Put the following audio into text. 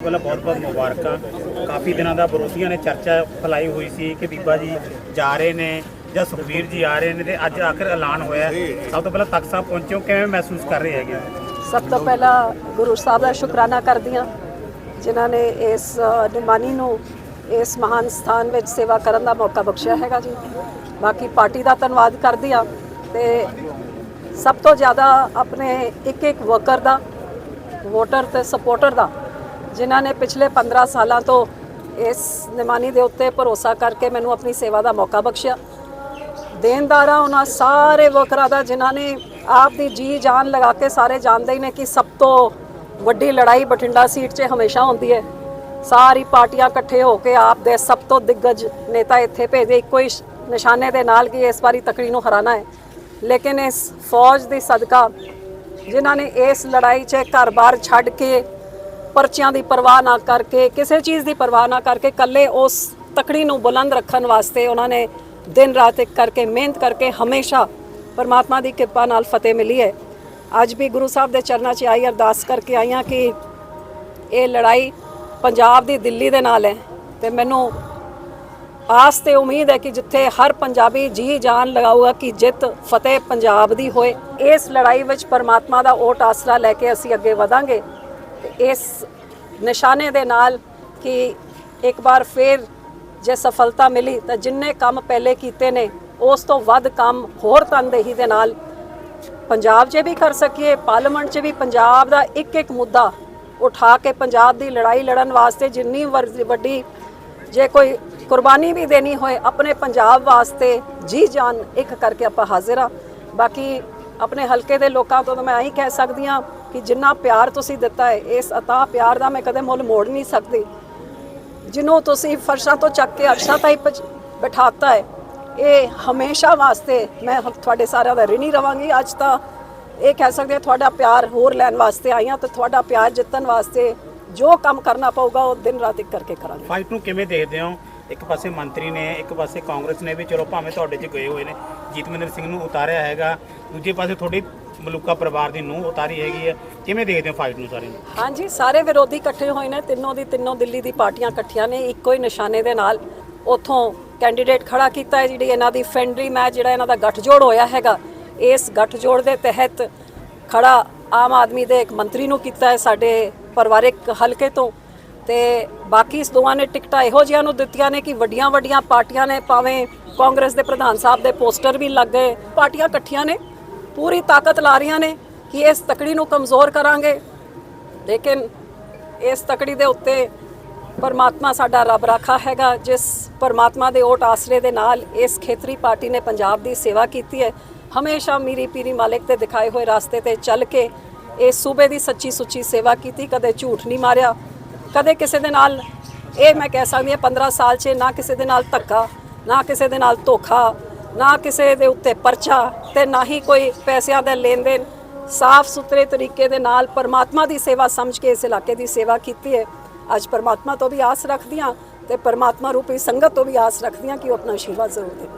ਪਹਿਲਾਂ ਬਹੁਤ ਬਹੁਤ ਮੁਬਾਰਕਾਂ। ਕਾਫੀ ਦਿਨਾਂ ਦਾ ਵਿਰੋਧੀਆਂ ਨੇ ਚਰਚਾ ਫੈਲਾਈ ਹੋਈ ਸੀ ਕਿ ਬੀਬਾ ਜੀ ਜਾ ਰਹੇ ਨੇ ਜਾਂ ਸੁਖਬੀਰ ਜੀ ਆ ਰਹੇ ਨੇ ਤੇ ਅੱਜ ਆਖਰ ਐਲਾਨ ਹੋਇਆ ਸਭ ਤੋਂ ਪਹਿਲਾਂ ਤਖਤ ਸਾਹਿਬ ਪਹੁੰਚੇ, ਕਿਵੇਂ ਮਹਿਸੂਸ ਕਰ ਰਹੇ ਹੈਗੇ ਸਭ ਤੋਂ ਪਹਿਲਾਂ ਗੁਰੂ ਸਾਹਿਬ ਦਾ ਸ਼ੁਕਰਾਨਾ ਕਰਦੀ ਹਾਂ, ਜਿਨ੍ਹਾਂ ਨੇ ਇਸ ਨਿਮਾਨੀ ਨੂੰ ਇਸ ਮਹਾਨ ਸਥਾਨ ਵਿੱਚ ਸੇਵਾ ਕਰਨ ਦਾ ਮੌਕਾ ਬਖਸ਼ਿਆ ਹੈਗਾ ਜੀ। ਬਾਕੀ ਪਾਰਟੀ ਦਾ ਧੰਨਵਾਦ ਕਰਦੀ ਹਾਂ ਤੇ ਸਭ ਤੋਂ ਜ਼ਿਆਦਾ ਆਪਣੇ ਇੱਕ ਇੱਕ ਵਰਕਰ ਦਾ, ਵੋਟਰ ਤੇ ਸਪੋਰਟਰ ਦਾ ਜਿਨ੍ਹਾਂ ਨੇ ਪਿਛਲੇ 15 ਸਾਲਾਂ ਤੋਂ ਇਸ ਨਿਮਾਨੀ ਦੇ ਉੱਤੇ ਭਰੋਸਾ ਕਰਕੇ ਮੈਨੂੰ ਆਪਣੀ ਸੇਵਾ ਦਾ ਮੌਕਾ ਬਖਸ਼ਿਆ। ਦੇਣਦਾਰਾਂ, ਉਹਨਾਂ ਸਾਰੇ ਵਰਕਰਾਂ ਦਾ, ਜਿਨ੍ਹਾਂ ਨੇ ਆਪ ਦੀ ਜੀ ਜਾਨ ਲਗਾ ਕੇ ਸਾਰੇ ਜਾਣਦੇ ਹੀ ਨੇ ਕਿ ਸਭ ਤੋਂ ਵੱਡੀ ਲੜਾਈ ਬਠਿੰਡਾ ਸੀਟ 'ਚ ਹਮੇਸ਼ਾ ਹੁੰਦੀ ਹੈ। ਸਾਰੀ ਪਾਰਟੀਆਂ ਇਕੱਠੇ ਹੋ ਕੇ ਆਪ ਦੇ ਸਭ ਤੋਂ ਦਿੱਗਜ ਨੇਤਾ ਇੱਥੇ ਭੇਜੇ। ਇੱਕੋ ਹੀ ਨਿਸ਼ਾਨੇ ਦੇ ਨਾਲ ਕਿ ਇਸ ਵਾਰੀ ਤਕੜੀ ਨੂੰ ਹਰਾਣਾ ਹੈ। ਲੇਕਿਨ ਇਸ ਫੌਜ ਦੀ ਸਦਕਾ, ਜਿਨ੍ਹਾਂ ਨੇ ਇਸ ਲੜਾਈ 'ਚ ਘਰ-ਬਾਰ ਛੱਡ ਕੇ ਪਰਚਿਆਂ ਦੀ ਪਰਵਾਹ ਨਾ ਕਰਕੇ, ਕਿਸੇ ਚੀਜ਼ ਦੀ ਪਰਵਾਹ ਨਾ ਕਰਕੇ ਕੱਲੇ ਉਸ ਤਕੜੀ ਨੂੰ ਬੁਲੰਦ ਰੱਖਣ ਵਾਸਤੇ ਉਹਨਾਂ ਨੇ ਦਿਨ ਰਾਤ ਇੱਕ ਕਰਕੇ ਮਿਹਨਤ ਕਰਕੇ ਹਮੇਸ਼ਾ ਪਰਮਾਤਮਾ ਦੀ ਕਿਰਪਾ ਨਾਲ ਫਤਿਹ ਮਿਲੀ ਹੈ। ਅੱਜ ਵੀ ਗੁਰੂ ਸਾਹਿਬ ਦੇ ਚਰਨਾਂ 'ਚ ਆਈ ਅਰਦਾਸ ਕਰਕੇ ਆਈਆਂ ਕਿ ਇਹ ਲੜਾਈ ਪੰਜਾਬ ਦੀ ਦਿੱਲੀ ਦੇ ਨਾਲ ਹੈ ਤੇ ਮੈਨੂੰ ਆਸ ਤੇ ਉਮੀਦ ਹੈ ਕਿ ਜਿੱਥੇ ਹਰ ਪੰਜਾਬੀ ਜੀ ਜਾਨ ਲਗਾਊਗਾ ਕਿ ਜਿੱਤ ਫਤਿਹ ਪੰਜਾਬ ਦੀ ਹੋਏ, ਇਸ ਲੜਾਈ ਵਿੱਚ ਪਰਮਾਤਮਾ ਦਾ ਓਟ ਆਸਰਾ ਲੈ ਕੇ ਅਸੀਂ ਅੱਗੇ ਵਧਾਂਗੇ। ਤੇ ਇਸ ਨਿਸ਼ਾਨੇ ਦੇ ਨਾਲ ਕਿ ਇੱਕ ਵਾਰ ਫੇਰ ਜੇ ਸਫਲਤਾ ਮਿਲੀ ਤਾਂ ਜਿੰਨੇ ਕੰਮ ਪਹਿਲੇ ਕੀਤੇ ਨੇ, ਉਸ ਤੋਂ ਵੱਧ ਕੰਮ ਹੋਰ ਤਨਦੇਹੀ ਦੇ ਨਾਲ ਪੰਜਾਬ 'ਚ ਵੀ ਕਰ ਸਕੀਏ, ਪਾਰਲੀਮੈਂਟ 'ਚ ਵੀ ਪੰਜਾਬ ਦਾ ਇੱਕ ਇੱਕ ਮੁੱਦਾ ਉਠਾ ਕੇ ਪੰਜਾਬ ਦੀ ਲੜਾਈ ਲੜਨ ਵਾਸਤੇ ਜਿੰਨੀ ਵਰ- ਵੱਡੀ ਜੇ ਕੋਈ ਕੁਰਬਾਨੀ ਵੀ ਦੇਣੀ ਹੋਏ, ਆਪਣੇ ਪੰਜਾਬ ਵਾਸਤੇ ਜੀ ਜਾਨ ਇੱਕ ਕਰਕੇ ਆਪਾਂ ਹਾਜ਼ਰ ਆ ਬਾਕੀ ਆਪਣੇ ਹਲਕੇ ਦੇ ਲੋਕਾਂ ਤੋਂ ਤਾਂ ਮੈਂ ਇਹੀ ਕਹਿ ਸਕਦੀ ਹਾਂ ਕਿ ਜਿੰਨਾ ਪਿਆਰ ਤੁਸੀਂ ਦਿੱਤਾ ਹੈ, ਇਸ ਅਤਾ ਪਿਆਰ ਦਾ ਮੈਂ ਕਦੇ ਮੁੱਲ ਮੋੜ ਨਹੀਂ ਸਕਦੀ। ਜਿਹਨੂੰ ਤੁਸੀਂ ਫਰਸ਼ਾਂ ਤੋਂ ਚੱਕ ਕੇ ਅਰਸ਼ਾਂ ਤਾਈਂ ਪਹੁੰਚ- ਬਿਠਾਤਾ ਹੈ, ਇਹ ਹਮੇਸ਼ਾ ਵਾਸਤੇ ਮੈਂ ਤੁਹਾਡੇ ਸਾਰਿਆਂ ਦਾ ਰਿਣੀ ਰਵਾਂਗੀ। ਅੱਜ ਤਾਂ ਇਹ ਕਹਿ ਸਕਦੇ ਹਾਂ ਤੁਹਾਡਾ ਪਿਆਰ ਹੋਰ ਲੈਣ ਵਾਸਤੇ ਆਈ ਹਾਂ ਤੇ ਤੁਹਾਡਾ ਪਿਆਰ ਜਿੱਤਣ ਵਾਸਤੇ ਜੋ ਕੰਮ ਕਰਨਾ ਪਊਗਾ, ਉਹ ਦਿਨ ਰਾਤ ਇੱਕ ਕਰਕੇ ਕਰਾਂਗੇ। ਫਾਈਟ ਨੂੰ ਕਿਵੇਂ ਦੇਖਦੇ ਹੋ? ਇੱਕ ਪਾਸੇ ਮੰਤਰੀ ਨੇ, ਇੱਕ ਪਾਸੇ ਕਾਂਗਰਸ ਨੇ ਵੀ ਚਲੋ ਭਾਵੇਂ ਤੁਹਾਡੇ 'ਚ ਗਏ ਹੋਏ ਨੇ, ਜੀਤਮਿੰਦਰ ਸਿੰਘ ਨੂੰ ਉਤਾਰਿਆ ਹੈਗਾ। ਦੂਜੇ ਪਾਸੇ ਤੁਹਾਡੀ ਮਲੂਕਾ ਪਰਿਵਾਰ ਦੀ ਨੂੰ ਉਤਾਰੀ ਹੈਗੀ ਹੈ। ਕਿਵੇਂ ਦੇਖਦੇ ਹੋ ਫਾਈਟ ਨੂੰ ਸਾਰੇ ਨੂੰ? ਹਾਂਜੀ, ਸਾਰੇ ਵਿਰੋਧੀ ਇਕੱਠੇ ਹੋਏ ਨੇ। ਤਿੰਨੋਂ ਦੀ ਤਿੰਨੋਂ ਦਿੱਲੀ ਦੀ ਪਾਰਟੀਆਂ ਇਕੱਠੀਆਂ ਨੇ। ਇੱਕੋ ਹੀ ਨਿਸ਼ਾਨੇ ਦੇ ਨਾਲ ਉਥੋਂ ਕੈਂਡੀਡੇਟ ਖੜਾ ਕੀਤਾ ਹੈ, ਜਿਹੜੀ ਇਹਨਾਂ ਦੀ ਫੈਂਡਰੀ ਮੈਚ ਜਿਹੜਾ ਇਹਨਾਂ ਦਾ ਗੱਠਜੋੜ ਹੋਇਆ ਹੈਗਾ, ਇਸ ਗੱਠਜੋੜ ਦੇ ਤਹਿਤ ਖੜਾ ਆਮ ਆਦਮੀ ਦੇ ਇੱਕ ਮੰਤਰੀ ਨੂੰ ਕੀਤਾ ਹੈ, ਸਾਡੇ ਪਰਿਵਾਰਿਕ ਹਲਕੇ ਤੋਂ। ਤੇ ਬਾਕੀ ਇਸ ਦੋਵਾਂ ਨੇ ਟਿਕਟਾਂ ਇਹੋ ਜਿਹੀਆਂ ਨੂੰ ਦਿੱਤੀਆਂ ਨੇ ਕਿ ਵੱਡੀਆਂ ਵੱਡੀਆਂ ਪਾਰਟੀਆਂ ਨੇ, ਭਾਵੇਂ ਕਾਂਗਰਸ ਦੇ ਪ੍ਰਧਾਨ ਸਾਹਿਬ ਦੇ ਪੋਸਟਰ ਵੀ ਲੱਗ ਗਏ, ਪਾਰਟੀਆਂ ਇਕੱਠੀਆਂ ਨੇ, ਪੂਰੀ ਤਾਕਤ ਲਾ ਰਹੀਆਂ ਨੇ ਕਿ ਇਸ ਤਕੜੀ ਨੂੰ ਕਮਜ਼ੋਰ ਕਰਾਂਗੇ। ਲੇਕਿਨ ਇਸ ਤਕੜੀ ਦੇ ਉੱਤੇ ਪਰਮਾਤਮਾ ਸਾਡਾ ਰੱਬ ਰਾਖਾ ਹੈਗਾ, ਜਿਸ ਪਰਮਾਤਮਾ ਦੇ ਓਟ ਆਸਰੇ ਦੇ ਨਾਲ ਇਸ ਖੇਤਰੀ ਪਾਰਟੀ ਨੇ ਪੰਜਾਬ ਦੀ ਸੇਵਾ ਕੀਤੀ ਹੈ। ਹਮੇਸ਼ਾ ਮੀਰੀ ਪੀਰੀ ਮਾਲਿਕ ਤੇ ਦਿਖਾਏ ਹੋਏ ਰਾਸਤੇ ਤੇ ਚੱਲ ਕੇ ਇਸ ਸੂਬੇ ਦੀ ਸੱਚੀ ਸੁੱਚੀ ਸੇਵਾ ਕੀਤੀ, ਕਦੇ ਝੂਠ ਨਹੀਂ ਮਾਰਿਆ। ਕਦੇ ਕਿਸੇ ਦੇ ਨਾਲ ਇਹ ਮੈਂ ਕਹਿ ਸਕਦੀ ਹਾਂ 15 ਸਾਲ 'ਚ ਨਾ ਕਿਸੇ ਦੇ ਨਾਲ ਧੱਕਾ, ਨਾ ਕਿਸੇ ਦੇ ਨਾਲ ਧੋਖਾ, ਨਾ ਕਿਸੇ ਦੇ ਉੱਤੇ ਪਰਚਾ ਤੇ ਨਾ ਹੀ ਕੋਈ ਪੈਸਿਆਂ ਦਾ ਲੈਣ ਦੇਣ ਸਾਫ਼ ਸੁਥਰੇ ਤਰੀਕੇ ਦੇ ਨਾਲ ਪਰਮਾਤਮਾ ਦੀ ਸੇਵਾ ਸਮਝ ਕੇ ਇਸ ਇਲਾਕੇ ਦੀ ਸੇਵਾ ਕੀਤੀ ਹੈ। ਅੱਜ ਪਰਮਾਤਮਾ ਤੋਂ ਵੀ ਆਸ ਰੱਖਦੀ ਹਾਂ ਤੇ ਪਰਮਾਤਮਾ ਰੂਪੀ ਸੰਗਤ ਤੋਂ ਵੀ ਆਸ ਰੱਖਦੀ ਹਾਂ ਕਿ ਉਹ ਆਪਣਾ ਆਸ਼ੀਰਵਾਦ ਜ਼ਰੂਰ ਦੇ